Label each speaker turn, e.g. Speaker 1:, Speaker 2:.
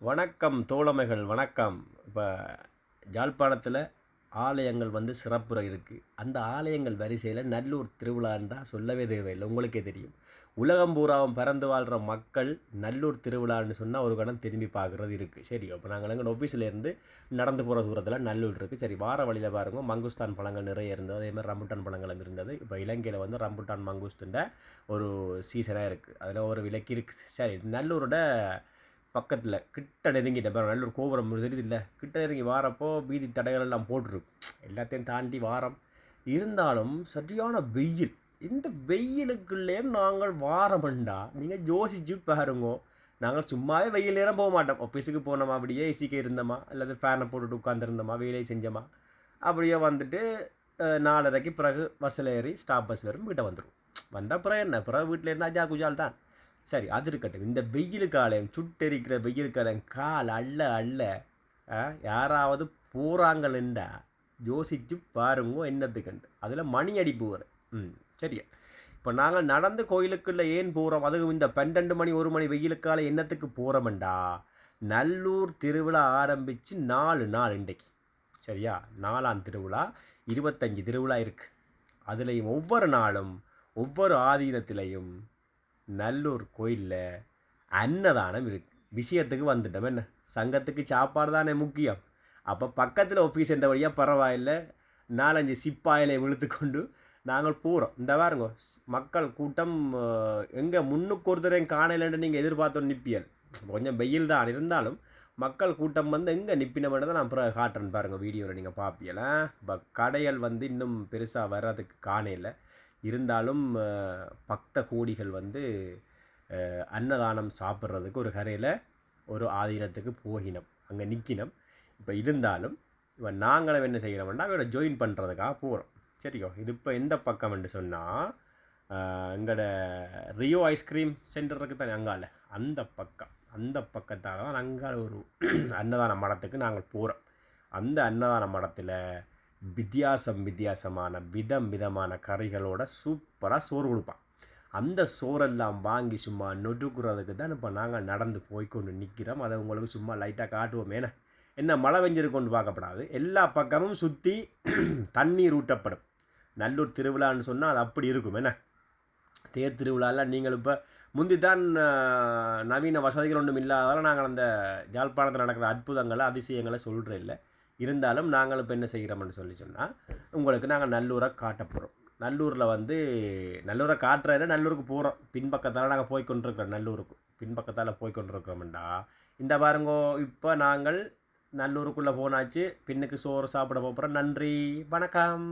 Speaker 1: வணக்கம் தோழமைகள் வணக்கம். இப்போ ஜாழ்ப்பாணத்தில் ஆலயங்கள் வந்து சிறப்புற இருக்குது அந்த ஆலயங்கள் வரிசையில் நல்லூர் திருவிழான்றா சொல்லவே தேவையில்லை. உங்களுக்கே தெரியும். உலகம் பூராவும் பிறந்து வாழ்கிற மக்கள் நல்லூர் திருவிழான்னு சொன்னால் ஒரு கணம் திரும்பி பார்க்குறது இருக்குது சரி அப்போ நாங்கள் எங்கள் ஆஃபீஸ்லேருந்து நடந்து போகிற தூரத்தில் நல்லூர் இருக்குது சரி வார வழியில் பாருங்க. மங்குஸ்தான் பழங்கள் நிறைய இருந்தது. அதே மாதிரி ரம்புட்டான் பழங்களும் இருந்தது. இப்போ இலங்கையில் வந்து ரம்புட்டான் மங்குஸ்துண்ட ஒரு சீசனாக இருக்குது அதில் ஒரு விலைக்கு இருக்குது சரி நல்லூரோட பக்கத்தில் கிட்ட நெருங்கிட்ட பாருங்க நல்ல ஒரு கோபுரம் தெரியுது இல்லை? கிட்ட நெருங்கி வாரப்போ வீதி தடைகள் எல்லாம் போட்டிருக்கும். எல்லாத்தையும் தாண்டி வாரம். இருந்தாலும் சரியான வெயில். இந்த வெயிலுக்குள்ளே நாங்கள் வாரமண்டா நீங்கள் யோசிச்சு பாருங்கோ. நாங்கள் சும்மாவே வெயில் நேரம் போக மாட்டோம். ஆஃபீஸுக்கு போனோமா அப்படியே ஏசிக்கு இருந்தோமா அல்லது ஃபேனை போட்டுட்டு உட்காந்துருந்தோமா வேலையை செஞ்சோமா அப்படியே வந்துட்டு நாலரைக்கு பிறகு பஸ்ஸில் ஏறி ஸ்டாப் பஸ் வரும் வீட்டை வந்துடும் வந்தால் பிறகு என்ன? பிறகு வீட்டில் இருந்தால் அஜா குஜால் தான் சரி அது இருக்கட்டும். இந்த வெயில் காலம் சுட்டெரிக்கிற வெயில் காலம் கால் அள்ள அல்ல ஆ, யாராவது போகிறாங்களா யோசிச்சு பாருங்க என்னத்துக்குண்டு அதில் மணி அடிப்பு வரும். ம் சரியா? இப்போ நாங்கள் நடந்து கோயிலுக்குள்ளே ஏன் போகிறோம் அதுவும் இந்த பன்னெண்டு மணி ஒரு மணி வெயிலுக்கால என்னத்துக்கு போகிறோம்டா நல்லூர் திருவிழா ஆரம்பித்து நாலு நாள் இன்றைக்கு. சரியா? நாலாம் திருவிழா இருபத்தஞ்சி திருவிழா இருக்குது அதுலேயும் ஒவ்வொரு நாளும் ஒவ்வொரு ஆதீனத்திலையும் நல்லூர் கோயிலில் அன்னதானம் இருக்குது விஷயத்துக்கு வந்துட்டோம். என்ன? சங்கத்துக்கு சாப்பாடு தானே முக்கியம். அப்போ பக்கத்தில் ஆஃபீஸ் என்ற வழியாக பரவாயில்ல. நாலஞ்சு சிப்பாயிலை விழுத்துக்கொண்டு கொண்டு நாங்கள் போகிறோம் இந்த பாருங்க மக்கள் கூட்டம் எங்கே முன்னுக்கு ஒருத்தரையும் காணலைன்னு நீங்கள் எதிர்பார்த்தோம் நிப்பியல். கொஞ்சம் வெயில் தான் இருந்தாலும் மக்கள் கூட்டம் வந்து எங்கே நிப்பினமென்னு தான் நான் அப்புறம் காட்டுறேன் பாருங்கள் வீடியோவில் நீங்கள் பார்ப்பீங்களா இப்போ கடைகள் வந்து இன்னும் பெருசாக வர்றதுக்கு காணையில் இருந்தாலும் பக்த கோடிகள் வந்து அன்னதானம் சாப்பிட்றதுக்கு ஒரு கரையில் ஒரு ஆதீனத்துக்கு போகினோம். அங்கே நிற்கினோம் இப்போ இருந்தாலும் இப்போ நாங்களும் என்ன செய்கிறோம்னா அவரோட ஜாயின் பண்ணுறதுக்காக போகிறோம் சரிக்கோ? இது இப்போ எந்த பக்கம்னு சொன்னால் எங்களோட ரியோ ஐஸ்கிரீம் சென்டர் இருக்குது தானே அங்கால. அந்த பக்கம். அந்த பக்கத்தால் தான் அங்கால ஒரு அன்னதான மடத்துக்கு நாங்கள் போகிறோம் அந்த அன்னதான மடத்தில் வித்தியாசம் வித்தியாசமான விதம் விதமான கறிகளோட சூப்பராக சோறு கொடுப்பான். அந்த சோறெல்லாம் வாங்கி சும்மா நொறுக்குறதுக்கு தான் இப்போ நாங்கள் நடந்து போய்க்கொண்டு நிற்கிறோம் அதை உங்களுக்கு சும்மா லைட்டாக காட்டுவோம் ஏன்னா என்ன மழை பெஞ்சிருக்கொண்டு பார்க்கப்படாது. எல்லா பக்கமும் சுற்றி தண்ணீர் ஊட்டப்படும் நல்லூர் திருவிழான்னு சொன்னால் அது அப்படி இருக்கும். என்ன? தேர் திருவிழாவில் நீங்கள் இப்போ முந்தி தான் நவீன வசதிகள் ஒன்றும் இல்லாதால நாங்கள் அந்த யாழ்ப்பாணத்தில் நடக்கிற அற்புதங்களை அதிசயங்களை சொல்கிறேன் இல்லை இருந்தாலும் நாங்கள் இப்போ என்ன செய்கிறோம்னு சொல்லி சொன்னால் உங்களுக்கு நாங்கள் நல்லூரை காட்ட போகிறோம் நல்லூரில் வந்து நல்லூரை காட்டுறேன்னா நல்லூருக்கு போகிறோம் பின்பக்கத்தால் நாங்கள் போய் கொண்டிருக்கிறோம் நல்லூருக்கு. பின்பக்கத்தால் போய் கொண்டிருக்கிறோம்டா. இந்த பாருங்கோ இப்போ நாங்கள் நல்லூருக்குள்ளே போனாச்சு பின்னுக்கு சோறு சாப்பிட போகிறோம் நன்றி. வணக்கம்.